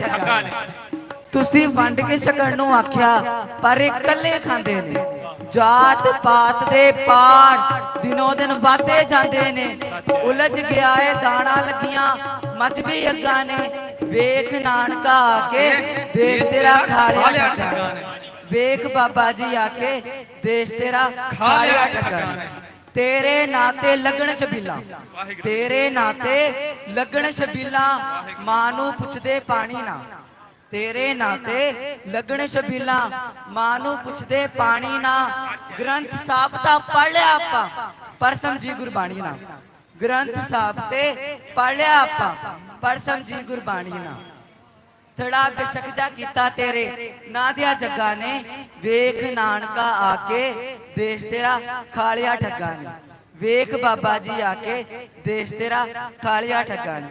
ਠੱਗਾ ਨੇ। ਤੁਸੀਂ ਵੰਡ ਕੇ ਛਕਣ ਨੂੰ ਆਖਿਆ, ਪਰ ਇਹ ਇਕੱਲੇ ਖਾਂਦੇ ਨੇ। ਜਾਤ ਪਾਤ ਦੇ ਪਾੜ ਦਿਨੋ ਦਿਨ ਵਧਦੇ ਜਾਂਦੇ ਨੇ। ਉਲਝ ਗਿਆ ਏ, ਦਾਣਾ ਲੱਗੀਆਂ ਮਜਬੀ ਅੱਗਾ ਨੇ। ਵੇਖ ਨਾਨਕਾ ਆ ਕੇ, ਦੇਸ਼ ਤੇਰਾ ਖਾਲਿਆ ਠੱਗਾ ਨੇ। ਵੇਖ ਬਾਬਾ ਜੀ ਆ ਕੇ, ਦੇਸ਼ ਤੇਰਾ ਖਾਲਿਆ ਠੱਗਾ ਨੇ। ਤੇਰੇ ਨਾਂ ਤੇ ਲੱਗਣ ਛਬੀਲਾ। ਤੇਰੇ ਨਾਂ ਤੇ ਲੱਗਣ ਛਬੀਲਾ ਮਾਂ ਨੂੰ ਪੁੱਛਦੇ ਪਾਣੀ ਨਾ। ਤੇਰੇ ਨਾਂ ਤੇ ਲੱਗਣ ਛਬੀਲਾ ਮਾਂ ਨੂੰ ਪੁੱਛਦੇ ਪਾਣੀ ਨਾ। ਗ੍ਰੰਥ ਸਾਹਿਬ ਤਾਂ ਪੜ ਲਿਆ ਆਪਾਂ, ਪਰ ਸਮਝੀ ਗੁਰਬਾਣੀ ਨਾ। ਗ੍ਰੰਥ ਸਾਹਿਬ ਤੇ ਪੜ ਲਿਆ ਆਪਾਂ, ਪਰ ਸਮਝੀ ਗੁਰਬਾਣੀ ਨਾ। ਥੜਾ ਬੇਸ਼ਕ ਜਾ ਕੀਤਾ ਤੇਰੇ, ਨਾ ਦਿਆ ਜੱਗਾ ਨੇ। ਵੇਖ ਨਾਨਕਾ ਆ ਕੇ, ਦੇਸ਼ ਤੇਰਾ ਖਾਲਿਆ ਠੱਗਾ ਨੇ। ਵੇਖ ਬਾਬਾ ਜੀ ਆ ਕੇ ਦੇਸ਼ ਤੇਰਾ ਖਾਲਿਆ ਠੱਗਾ ਨੇ।